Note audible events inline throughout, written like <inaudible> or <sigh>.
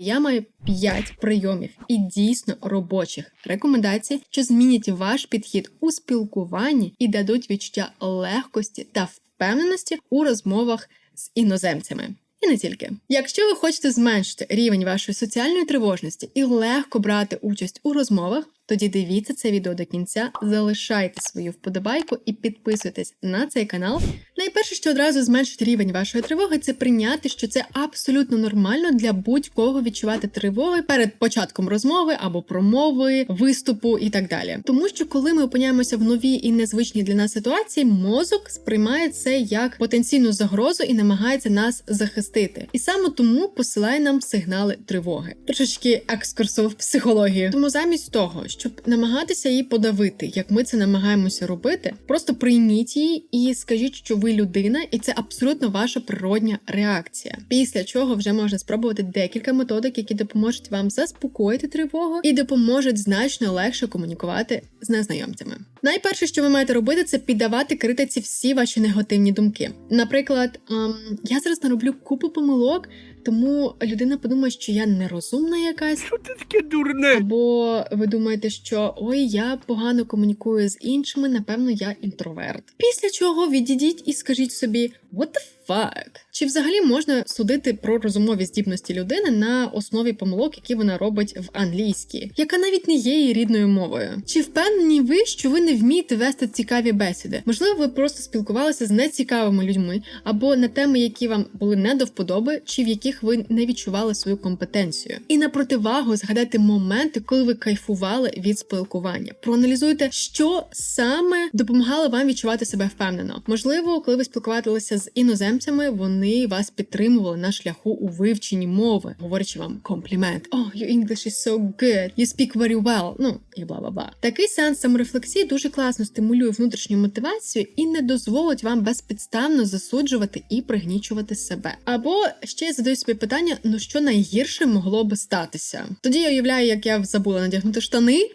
Я маю 5 прийомів і дійсно робочих рекомендацій, що змінять ваш підхід у спілкуванні і дадуть відчуття легкості та впевненості у розмовах з іноземцями. І не тільки. Якщо ви хочете зменшити рівень вашої соціальної тривожності і легко брати участь у розмовах, тоді дивіться це відео до кінця, залишайте свою вподобайку і підписуйтесь на цей канал. Найперше, що одразу зменшить рівень вашої тривоги, це прийняти, що це абсолютно нормально для будь-кого відчувати тривоги перед початком розмови або промови, виступу і так далі. Тому що коли ми опиняємося в новій і незвичній для нас ситуації, мозок сприймає це як потенційну загрозу і намагається нас захистити. І саме тому посилає нам сигнали тривоги. Трошечки екскурсу в психологію. Тому замість того, щоб намагатися її подавити, як ми це намагаємося робити, просто прийміть її і скажіть, що ви людина, і це абсолютно ваша природня реакція. Після чого вже можна спробувати декілька методик, які допоможуть вам заспокоїти тривогу і допоможуть значно легше комунікувати з незнайомцями. Найперше, що ви маєте робити, це піддавати критиці всі ваші негативні думки. Наприклад, ем, я зараз нароблю купу помилок, тому людина подумає, що я нерозумна якась. Що ти таке дурне? Або ви думаєте, що ой, я погано комунікую з іншими, напевно, я інтроверт. Після чого відійдіть і скажіть собі what the fuck? Чи взагалі можна судити про розумові здібності людини на основі помилок, які вона робить в англійській, яка навіть не є її рідною мовою? Чи впевнені ви, що ви не вмієте вести цікаві бесіди? Можливо, ви просто спілкувалися з нецікавими людьми або на теми, які вам були не до вподоби, чи в яких ви не відчували свою компетенцію. І на противагу згадайте моменти, коли ви кайфували від спілкування. Проаналізуйте, що саме допомагало вам відчувати себе впевнено. Можливо, коли ви спілкувалися з іноземцями, вони вас підтримували на шляху у вивченні мови, говорячи вам комплімент. Oh, your English is so good, you speak very well. Ну і бла бла бла. Такий сеанс саморефлексії дуже класно стимулює внутрішню мотивацію і не дозволить вам безпідставно засуджувати і пригнічувати себе. Або ще я задаю собі питання: ну що найгірше могло би статися? Тоді я уявляю, як я забула надягнути штани.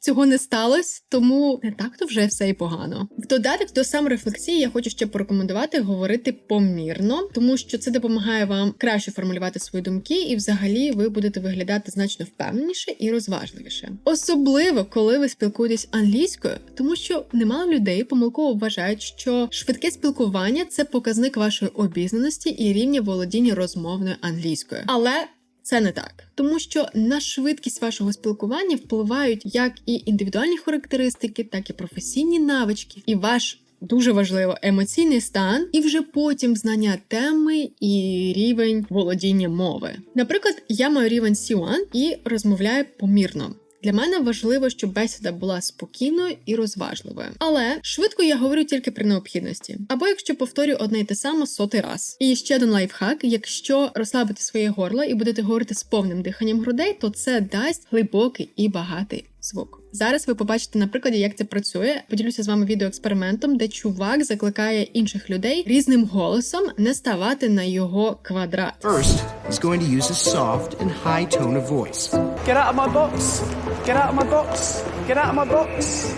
Цього не сталося, тому не так то вже все і погано. В додаток до саморефлексії я хочу ще порекомендувати говорити помірно, тому що це допомагає вам краще формулювати свої думки, і взагалі ви будете виглядати значно впевненіше і розважливіше. Особливо коли ви спілкуєтесь англійською, тому що немало людей помилково вважають, що швидке спілкування це показник вашої обізнаності і рівня володіння розмовною англійською. Але це не так, тому що на швидкість вашого спілкування впливають як і індивідуальні характеристики, так і професійні навички, і ваш дуже важливо емоційний стан, і вже потім знання теми і рівень володіння мови. Наприклад, я маю рівень C1 і розмовляю помірно. Для мене важливо, щоб бесіда була спокійною і розважливою. Але швидко я говорю тільки при необхідності. Або якщо повторюю одне й те саме сотий раз. І ще один лайфхак: якщо розслабити своє горло і будете говорити з повним диханням грудей, то це дасть глибокий і багатий звук. Зараз ви побачите на прикладі, як це працює. Поділюся з вами відеоекспериментом, де чувак закликає інших людей різним голосом не ставати на його квадрат. First, he's going to use a soft and high tone of voice. Get out of my box. Get out of my box. Get out of my box.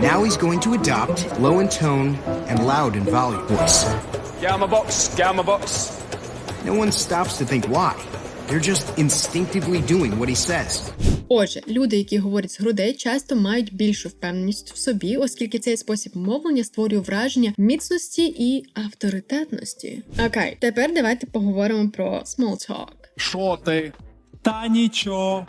Now he's going to adopt low in tone and loud in volume voice. Get out of my box. Get out of my box. No one stops to think why. They're just instinctively doing what he says. Отже, люди, які говорять з грудей, часто мають більшу впевненість в собі, оскільки цей спосіб мовлення створює враження міцності і авторитетності. Окей, тепер давайте поговоримо про small talk. Що ти? Та нічого.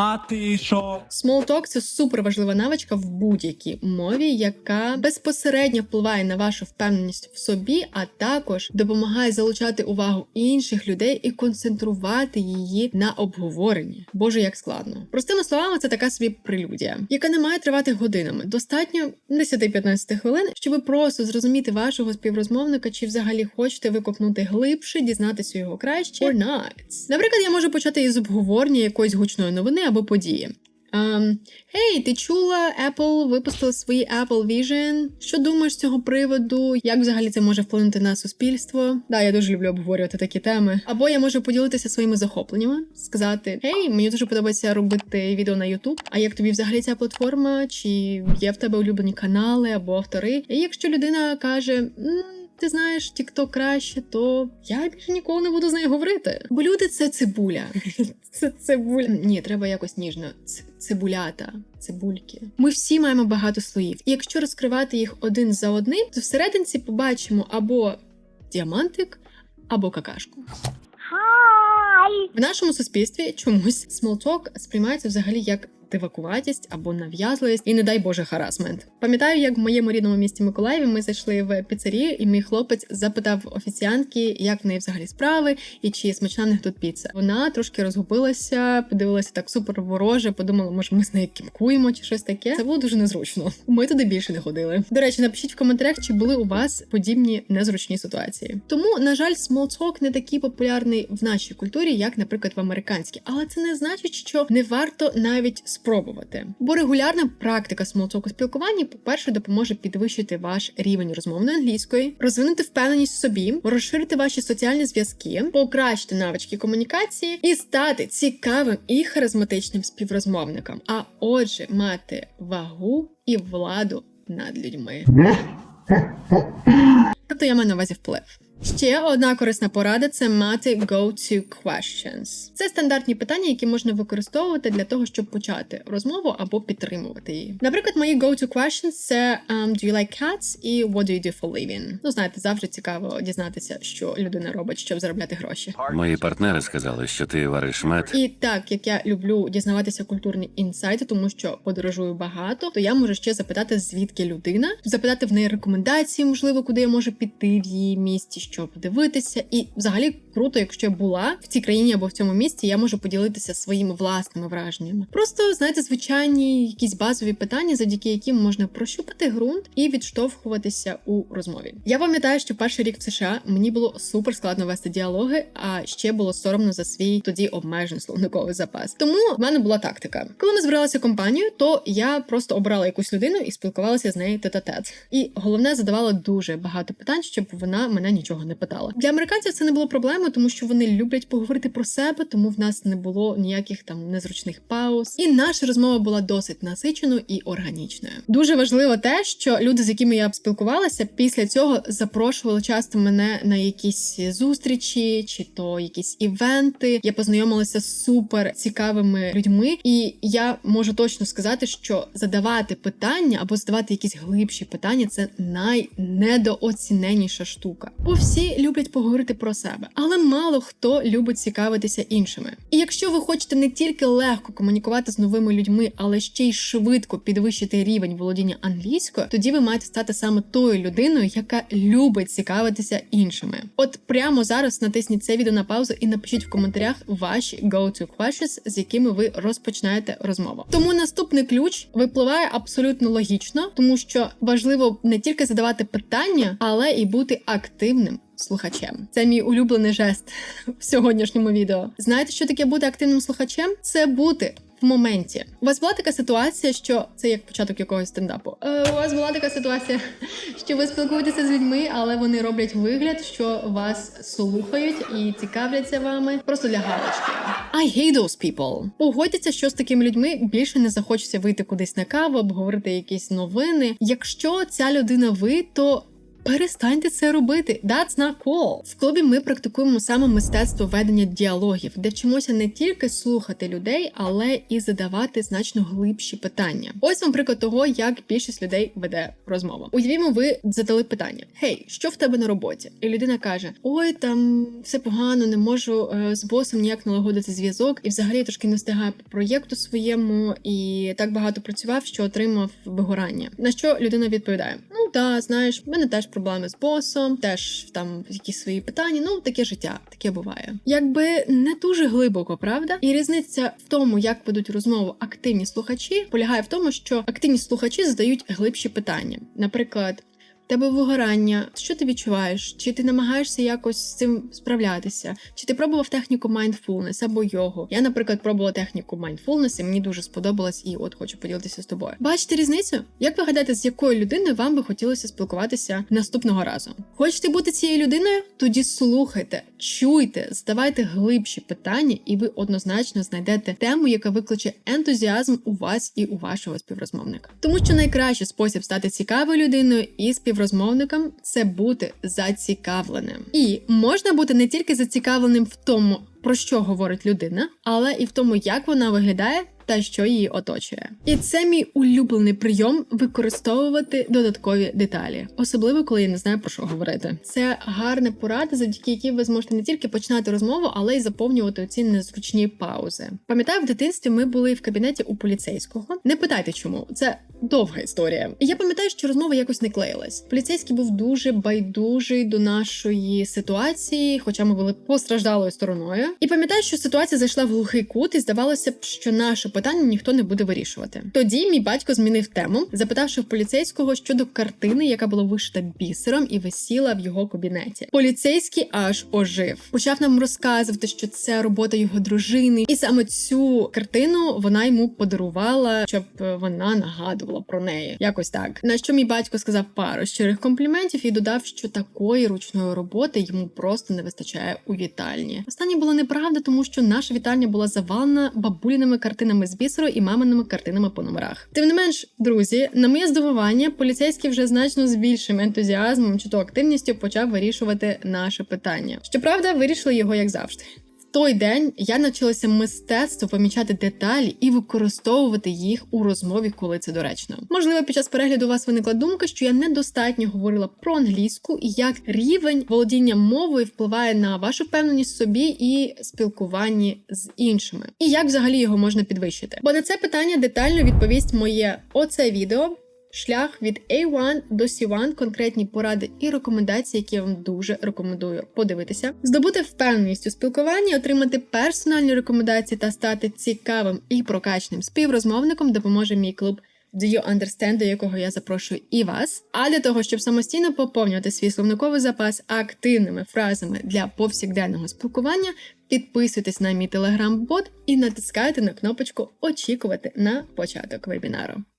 А ти що? Talk – це супер важлива навичка в будь-якій мові, яка безпосередньо впливає на вашу впевненість в собі, а також допомагає залучати увагу інших людей і концентрувати її на обговоренні. Боже, як складно. Простими словами, це така собі прелюдія, яка не має тривати годинами. Достатньо 10-15 хвилин, щоб просто зрозуміти вашого співрозмовника, чи взагалі хочете ви копнути глибше, дізнатися його краще or not. Наприклад, я можу почати із обговорення якоїсь гучної новини або події. Ем, Гей, ти чула, Apple випустила свої Apple Vision? Що думаєш з цього приводу? Як взагалі це може вплинути на суспільство? Да, я дуже люблю обговорювати такі теми. Або я можу поділитися своїми захопленнями, сказати: Гей, мені дуже подобається робити відео на YouTube. А як тобі взагалі ця платформа? Чи є в тебе улюблені канали або автори? І якщо людина каже. «М, ти знаєш, TikTok краще, то я більше ніколи не буду з нею говорити. Бо люди це цибуля. <laughs> Це цибуля. Ні, треба якось ніжно. Цибулята, цибульки. Ми всі маємо багато слоїв. І якщо розкривати їх один за одним, то всерединці побачимо або діамантик, або какашку. В нашому суспільстві чомусь small talk сприймається взагалі як дивакуватість або нав'язливість, і не дай Боже харасмент. Пам'ятаю, як в моєму рідному місті Миколаєві ми зайшли в піцерію, і мій хлопець запитав офіціантки, як в неї взагалі справи і чи смачна в них тут піца. Вона трошки розгубилася, подивилася так супер вороже, подумала, може, ми з нею кімкуємо чи щось таке. Це було дуже незручно. Ми туди більше не ходили. До речі, напишіть в коментарях, чи були у вас подібні незручні ситуації. Тому, на жаль, talk не такий популярний в нашій культурі, як, наприклад, в американській, але це не значить, що не варто навіть спробувати. Бо регулярна практика смолтоку у спілкуванні, по-перше, допоможе підвищити ваш рівень розмовної англійської, розвинути впевненість в собі, розширити ваші соціальні зв'язки, покращити навички комунікації і стати цікавим і харизматичним співрозмовником. А отже, мати вагу і владу над людьми. <laughs> Тобто я маю на увазі вплив. Ще одна корисна порада це мати go-to questions. Це стандартні питання, які можна використовувати для того, щоб почати розмову або підтримувати її. Наприклад, мої go-to questions це um, do you like cats і what do you do for living? Ну знаєте, завжди цікаво дізнатися, що людина робить, щоб заробляти гроші. Мої партнери сказали, що ти вариш мед. І так як я люблю дізнаватися культурні інсайти, тому що подорожую багато, то я можу ще запитати, звідки людина, запитати в неї рекомендації, можливо, куди я можу піти в її місті, що подивитися. І взагалі круто, якщо я була в цій країні або в цьому місті, я можу поділитися своїми власними враженнями. Просто знаєте, звичайні якісь базові питання, завдяки яким можна прощупати ґрунт і відштовхуватися у розмові. Я пам'ятаю, що перший рік в США мені було супер складно вести діалоги, а ще було соромно за свій тоді обмежений словниковий запас. Тому в мене була тактика. Коли ми збиралися компанією, то я просто обрала якусь людину і спілкувалася з нею тет-а-тет. І головне задавала дуже багато питань, щоб вона мене нічого не питала. Для американців це не було проблемою, тому що вони люблять поговорити про себе, тому в нас не було ніяких там незручних пауз. І наша розмова була досить насиченою і органічною. Дуже важливо те, що люди, з якими я спілкувалася, після цього запрошували часто мене на якісь зустрічі чи то якісь івенти. Я познайомилася з супер цікавими людьми, і я можу точно сказати, що задавати питання або задавати якісь глибші питання це найнедооціненіша штука. Бо всі люблять поговорити про себе, але мало хто любить цікавитися іншими. І якщо ви хочете не тільки легко комунікувати з новими людьми, але ще й швидко підвищити рівень володіння англійською, тоді ви маєте стати саме тою людиною, яка любить цікавитися іншими. От прямо зараз натисніть це відео на паузу і напишіть в коментарях ваші go-to questions, з якими ви розпочинаєте розмову. Тому наступний ключ випливає абсолютно логічно, тому що важливо не тільки задавати питання, але і бути активним. Слухачем, це мій улюблений жест в сьогоднішньому відео. Знаєте, що таке бути активним слухачем? Це бути в моменті. У вас була така ситуація, що це як початок якогось стендапу. Е, у вас була така ситуація, що ви спілкуєтеся з людьми, але вони роблять вигляд, що вас слухають і цікавляться вами просто для галочки. I hate those people. Погодьтеся, що з такими людьми більше не захочеться вийти кудись на каву, обговорити якісь новини. Якщо ця людина ви, то Перестаньте це робити. That's not cool. В клубі ми практикуємо саме мистецтво ведення діалогів, де вчимося не тільки слухати людей, але і задавати значно глибші питання. Ось вам приклад того, як більшість людей веде розмову. Уявімо, ви задали питання: Гей, що в тебе на роботі? І людина каже: Ой, там все погано, не можу е, з босом ніяк налагодити зв'язок, і взагалі трошки не встигаю по проєкту своєму і так багато працював, що отримав вигорання. На що людина відповідає: Ну да, знаєш, в мене теж проблеми з босом, теж там якісь свої питання. Ну таке життя, таке буває. Якби не дуже глибоко, правда? І різниця в тому, як ведуть розмову активні слухачі, полягає в тому, що активні слухачі задають глибші питання. Наприклад. Тебе вигорання, що ти відчуваєш? Чи ти намагаєшся якось з цим справлятися? Чи ти пробував техніку mindfulness або йогу? Я, наприклад, пробувала техніку mindfulness і мені дуже сподобалось, і от хочу поділитися з тобою. Бачите різницю? Як ви гадаєте, з якою людиною вам би хотілося спілкуватися наступного разу? Хочете бути цією людиною? Тоді слухайте, чуйте, задавайте глибші питання, і ви однозначно знайдете тему, яка викличе ентузіазм у вас і у вашого співрозмовника. Тому що найкращий спосіб стати цікавою людиною і співрозмовником співрозмовником це бути зацікавленим. І можна бути не тільки зацікавленим в тому, про що говорить людина, але і в тому, як вона виглядає. Та що її оточує, і це мій улюблений прийом використовувати додаткові деталі, особливо коли я не знаю про що говорити. Це гарна порада, завдяки якій ви зможете не тільки починати розмову, але й заповнювати ці незручні паузи. Пам'ятаю, в дитинстві ми були в кабінеті у поліцейського. Не питайте, чому це довга історія. Я пам'ятаю, що розмова якось не клеїлась. Поліцейський був дуже байдужий до нашої ситуації, хоча ми були постраждалою стороною. І пам'ятаю, що ситуація зайшла в глухий кут, і здавалося б, що наше питання ніхто не буде вирішувати. Тоді мій батько змінив тему, запитавши в поліцейського щодо картини, яка була вишита бісером і висіла в його кабінеті. Поліцейський аж ожив, почав нам розказувати, що це робота його дружини, і саме цю картину вона йому подарувала, щоб вона нагадувала про неї. Якось так. На що мій батько сказав пару щирих компліментів і додав, що такої ручної роботи йому просто не вистачає у вітальні. Останнє було неправда, тому що наша вітальня була завалена бабуліними картинами з бісеру і маминими картинами по номерах. Тим не менш, друзі, на моє здивування, поліцейський вже значно з більшим ентузіазмом чи то активністю почав вирішувати наше питання. Щоправда, вирішили його як завжди. Той день я навчилася мистецтву помічати деталі і використовувати їх у розмові, коли це доречно. Можливо, під час перегляду у вас виникла думка, що я недостатньо говорила про англійську і як рівень володіння мовою впливає на вашу впевненість в собі і спілкуванні з іншими, і як взагалі його можна підвищити. Бо на це питання детально відповість моє оце відео. Шлях від A1 до C1, конкретні поради і рекомендації, які я вам дуже рекомендую подивитися, здобути впевненість у спілкуванні, отримати персональні рекомендації та стати цікавим і прокачним співрозмовником допоможе мій клуб Do You Understand, до якого я запрошую і вас. А для того, щоб самостійно поповнювати свій словниковий запас активними фразами для повсякденного спілкування, підписуйтесь на мій телеграм-бот і натискайте на кнопочку Очікувати на початок вебінару.